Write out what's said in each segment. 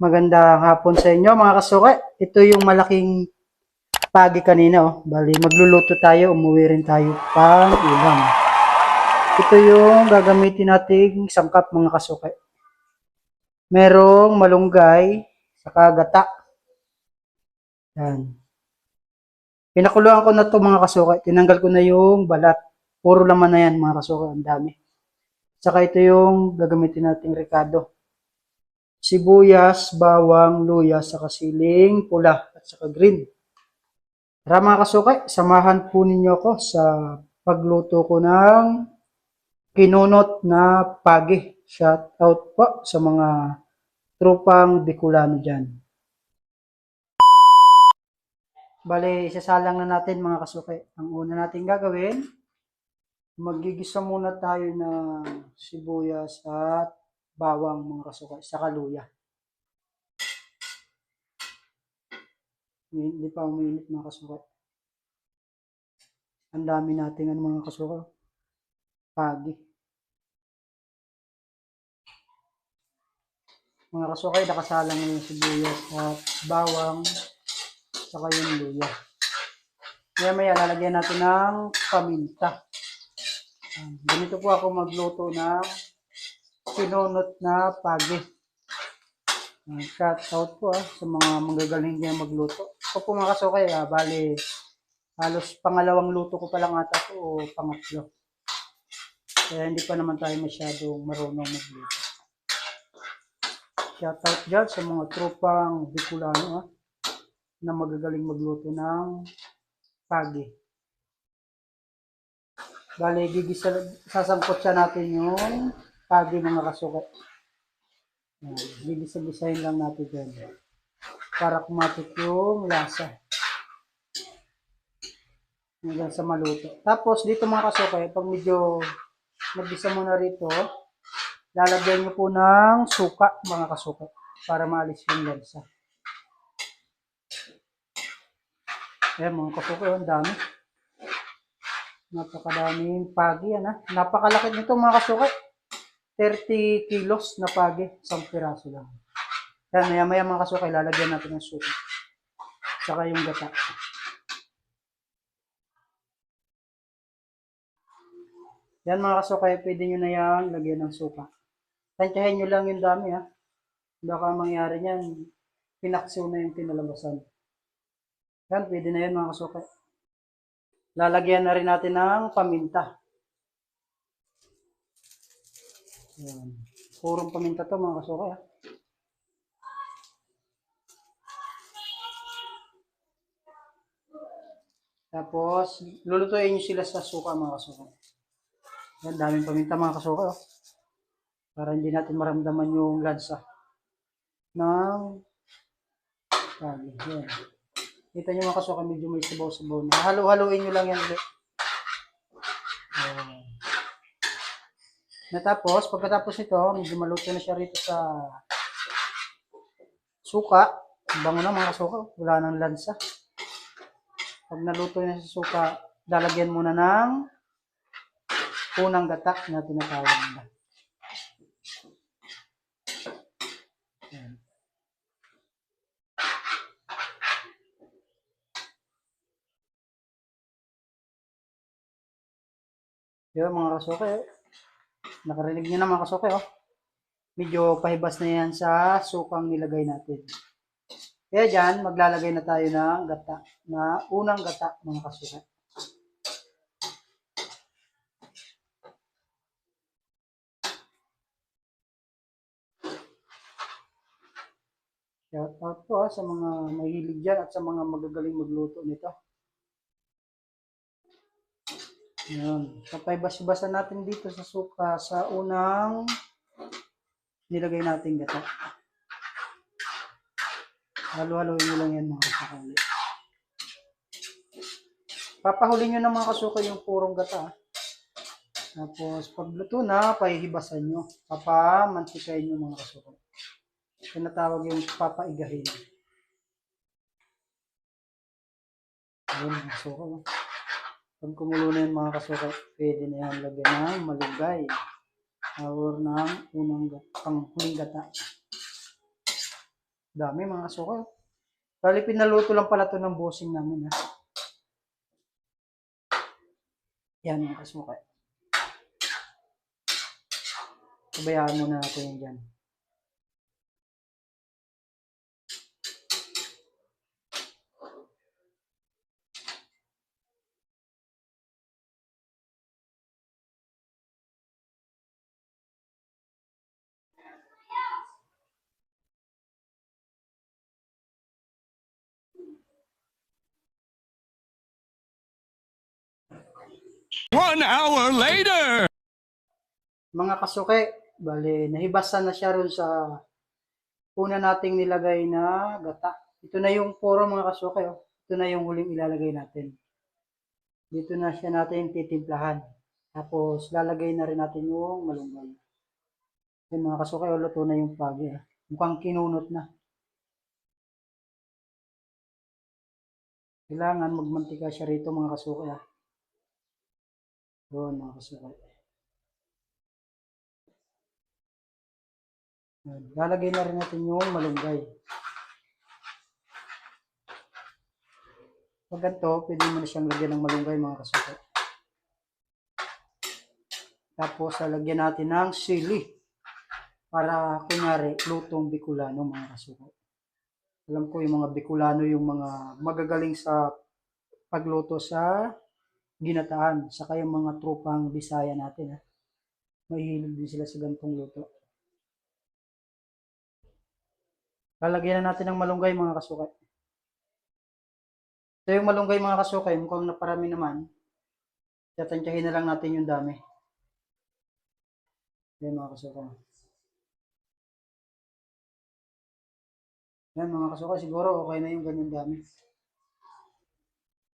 Magandang hapon sa inyo mga kasuke. Ito yung malaking pagi kanina oh. Bali magluluto tayo, umuwi rin tayo pang ulam. Ito yung gagamitin nating sangkap mga kasuke. Merong malunggay, saka gata. Yan. Pinakuluan ko na to mga kasuke. Tinanggal ko na yung balat. Puro laman na yan mga kasuke. Ang dami. Saka ito yung gagamitin nating ricado sibuyas, bawang, luya, saka siling, pula, at saka green. Tara mga kasukay, samahan po ninyo ako sa pagluto ko ng kinunot na pagi. Shout out po sa mga trupang Bicolano dyan. Bale, isasalang na natin mga kasukay. Ang una natin gagawin, magigisa muna tayo ng sibuyas at bawang mga kasukay, saka luya. Hindi pa uminit mga kasukay. Ang dami nating ano mga kasukay. Pagi. Mga kasukay, nakasalang na yung sibuyas at bawang, saka yung luya. Maya maya, lalagyan natin ng paminta. Ah, Ganito po ako magluto ng sinunot na pagi. Shout out po ah, sa mga manggagaling niya magluto. Ako po mga ah, bali, halos pangalawang luto ko pa lang ata to o pangatlo. Kaya hindi pa naman tayo masyadong marunong magluto. Shout out dyan sa mga tropang Bicolano ah, na magagaling magluto ng pagi. Bali, gigisa, sasangkot siya natin yung pagi mga kasukat. Yan, Gigisa-gisahin lang natin dyan. Para kumatik yung lasa. Hanggang sa maluto. Tapos dito mga kasukay, pag medyo nagisa mo na rito, lalagyan nyo po ng suka mga kasukay para maalis yung lansa. Ayan mga kasukay, ang dami. Napakadaming pagi yan ha. Napakalaki nito mga kasukay. 30 kilos na pagi, isang piraso lang. Yan, maya maya mga kasukay, lalagyan natin ng suka. Saka yung gata. Yan mga kasukay, pwede nyo na yan lagyan ng suka. Tansyahin nyo lang yung dami ha. Baka mangyari niyan, pinakso na yung kinalabasan. Yan, pwede na yan mga kasukay. Lalagyan na rin natin ng paminta. Yan. Purong paminta to mga kasukay. ha. Tapos, lulutuin nyo sila sa suka mga kasukay. Yan, daming paminta mga kasukay. Oh. Para hindi natin maramdaman yung lansa ng pagi. Yan. Kita nyo mga kasukay, medyo may sabaw-sabaw na. Halo-haloin nyo lang yan ulit. Natapos, pagkatapos nito, medyo maluto na siya rito sa suka. Ang Bango na mga suka, wala nang lansa. Pag naluto na sa suka, lalagyan muna ng unang gata na tinatawag. Ayan. Yun mga kasuke, eh. Nakarinig niyo na mga kasuke, oh. Medyo pahibas na yan sa sukang nilagay natin. Kaya dyan, maglalagay na tayo ng gata, na unang gata mga kasuke. Shout out po ah, sa mga mahilig dyan at sa mga magagaling magluto nito. Yan. Papay-bas-basa natin dito sa suka sa unang nilagay natin gata. Halo-haloin nyo lang yan mga kasukali. Papahuli nyo ng mga kasuka yung purong gata. ah. Tapos pag luto na, pahihibasan nyo. Papamantikain nyo mga kasuka. Tinatawag yung papaigahin. Ayun mga kasuka. Pag kumulo na yung mga kasuka, pwede na yan lagyan ng malunggay. Or ng unang gat- pang huling gata. Dami mga kasuka. Bali, pinaluto lang pala to ng bossing namin ha. Yan mga kasuka. Pabayaan muna natin yan dyan. One hour later. Mga kasuke, bali, nahibasan na siya ron sa una nating nilagay na gata. Ito na yung puro mga kasuke. Oh. Ito na yung huling ilalagay natin. Dito na siya natin titimplahan. Tapos, lalagay na rin natin yung malunggay. Yan mga kasuke, oh, luto na yung pagi. Ah. Mukhang kinunot na. Kailangan magmantika siya rito mga kasuke. Ah. Yun mga kasuke. Yan. Lalagay na rin natin yung malunggay. Pag ganito, pwede mo na siyang lagyan ng malunggay mga kasuke. Tapos, lalagyan natin ng sili. Para, kunyari, lutong Bicolano mga kasuke. Alam ko yung mga Bicolano, yung mga magagaling sa pagluto sa ginataan. Saka yung mga tropang Bisaya natin. Ha. Mahilig din sila sa gantong luto. Lalagyan na natin ng malunggay mga kasukay. So yung malunggay mga kasukay, mukhang naparami naman. Tatantyahin na lang natin yung dami. Yan mga kasukay. Yan mga kasukay, siguro okay na yung ganyan dami.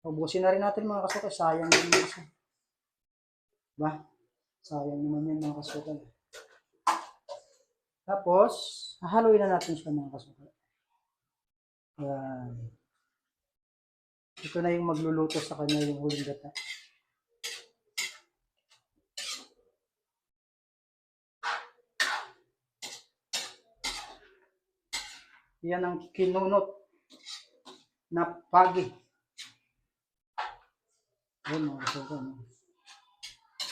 Ubusin na rin natin mga kasukay, sayang din yung isa. Ba? Sayang naman yan mga kasukay. Tapos, hahaluin na natin siya mga kasukay. Yan. Ito na yung magluluto sa kanya yung huling gata. Yan ang kinunot na pagi. Yan mga kasukay. no?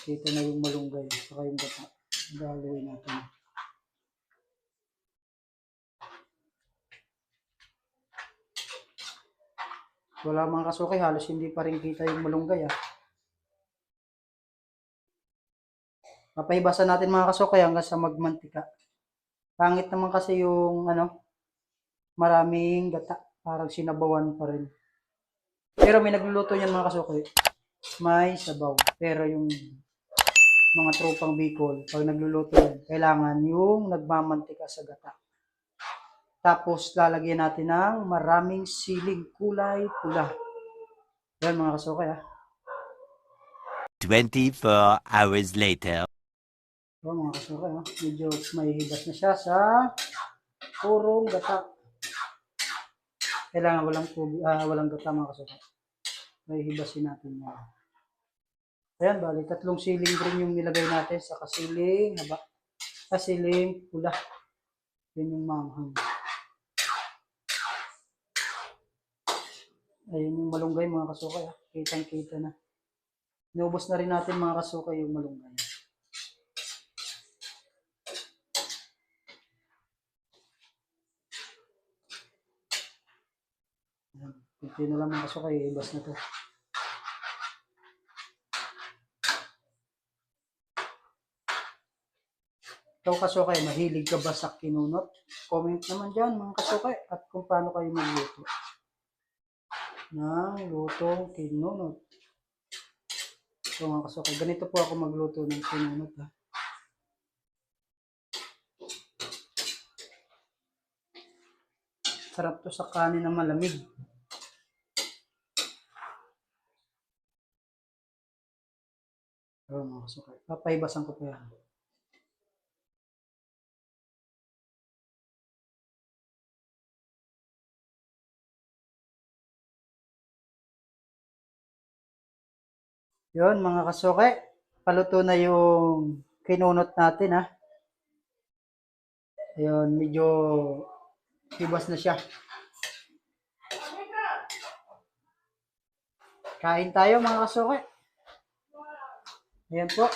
Kita na yung malunggay, saka yung gata. Hahaluin natin. Wala mga kasukay, halos hindi pa rin kita yung malunggay ah. Papahibasan natin mga kasukay hanggang sa magmantika. Pangit naman kasi yung ano, maraming gata. Parang sinabawan pa rin. Pero may nagluluto niyan mga kasukay. May sabaw. Pero yung mga tropang Bicol, pag nagluluto yan, kailangan yung nagmamantika sa gata. Tapos lalagyan natin ng maraming siling kulay pula. Yan mga kasukay ah. 24 hours later. Yan mga kasukay ah. Medyo may hibas na siya sa purong gata. Kailangan walang ah, walang gata mga kasukay. May hibasin natin yan. Ayan, bali, tatlong siling green yung nilagay natin sa kasiling, haba, kasiling pula. Yan yung manghang. Ayun yung malunggay mga kasukay. Ah. Kitang kita na. Inubos na rin natin mga kasukay yung malunggay. Ayan. Kunti na lang mga kasukay. Ibas na to. Ikaw kasukay, mahilig ka ba sa kinunot? Comment naman dyan mga kasukay at kung paano kayo magluto ng lutong kinunot. So mga kasukay, ganito po ako magluto ng kinunot ha. Sarap to sa kanin na malamig. Oh, mga kasukay. Papaibasan ko pa yan. Yun, mga kasuke. Paluto na yung kinunot natin, ha. Ayun, medyo Hibas na siya. Kain tayo mga kasuke. Ayan po.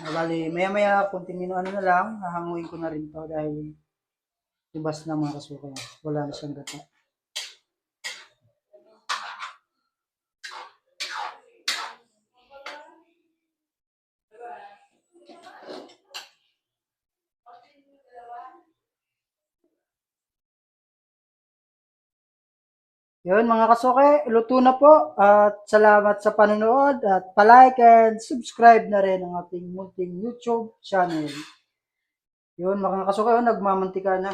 Ah, Bali, maya maya kunting minu ano na lang, hahanguin ko na rin to dahil hibas na mga kasuke. Wala na siyang gata. Yun mga kasuke, luto na po at salamat sa panonood at palike and subscribe na rin ang ating munting YouTube channel. Yun mga kasuke, oh, nagmamantika na.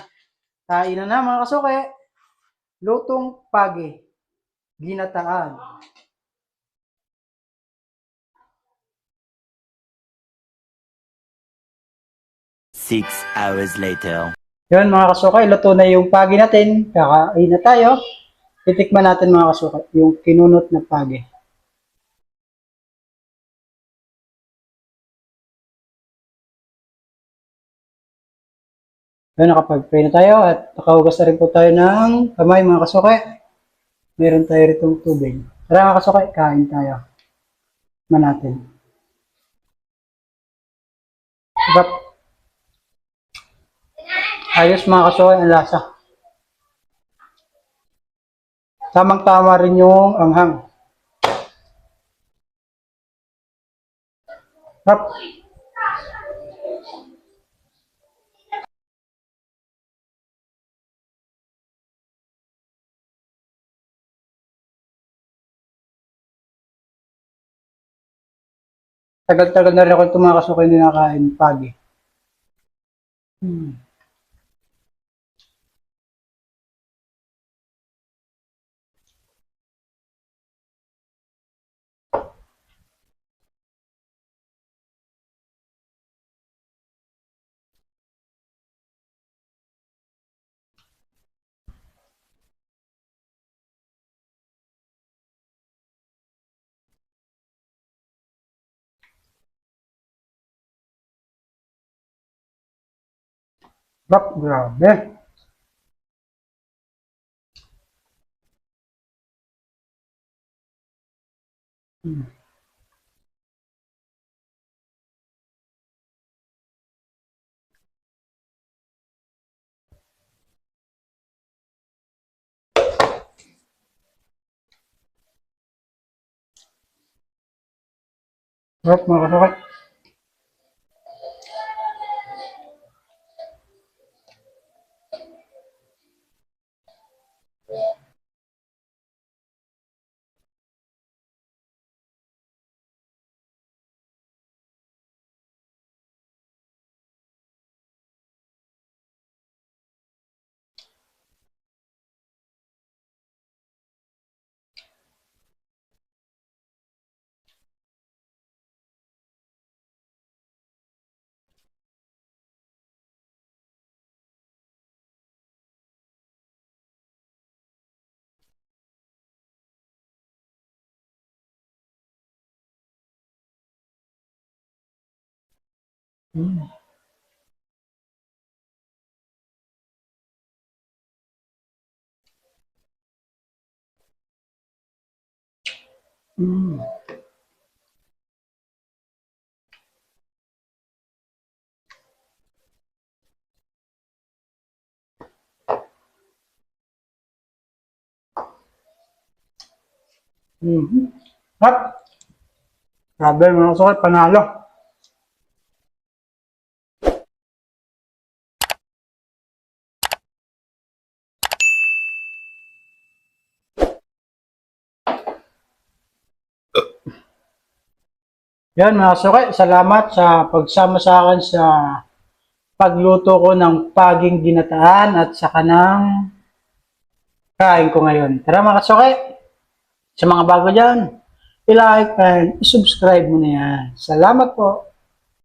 Kain na na mga kasuke. Lutong pagi. Ginataan. Six hours later. Yun mga kasuke, luto na yung pagi natin. Kakain na tayo. Titikman natin mga kasuke, yung kinunot na pagi. Yun, nakapag-pray na tayo at nakahugas na rin po tayo ng kamay mga kasuke. Meron tayo ritong tubig. Tara mga kasuke, kain tayo. Man natin. Sarap. Ayos mga kasuke ang lasa. Tamang-tama rin yung anghang. Sarap. Tagal-tagal na rin ako kasuke hindi nakain pagi. Hmm. Sarap, grabe. Hmm. Sarap mga kasakit. Hmm. Hmm. Mhm. At, grabe mga kasukay, panalo. Yan mga kasukay, salamat sa pagsama sa akin sa pagluto ko ng paging ginataan at sa kanang kain ko ngayon. Tara mga kasukay, sa mga bago dyan, i-like and subscribe mo na yan. Salamat po.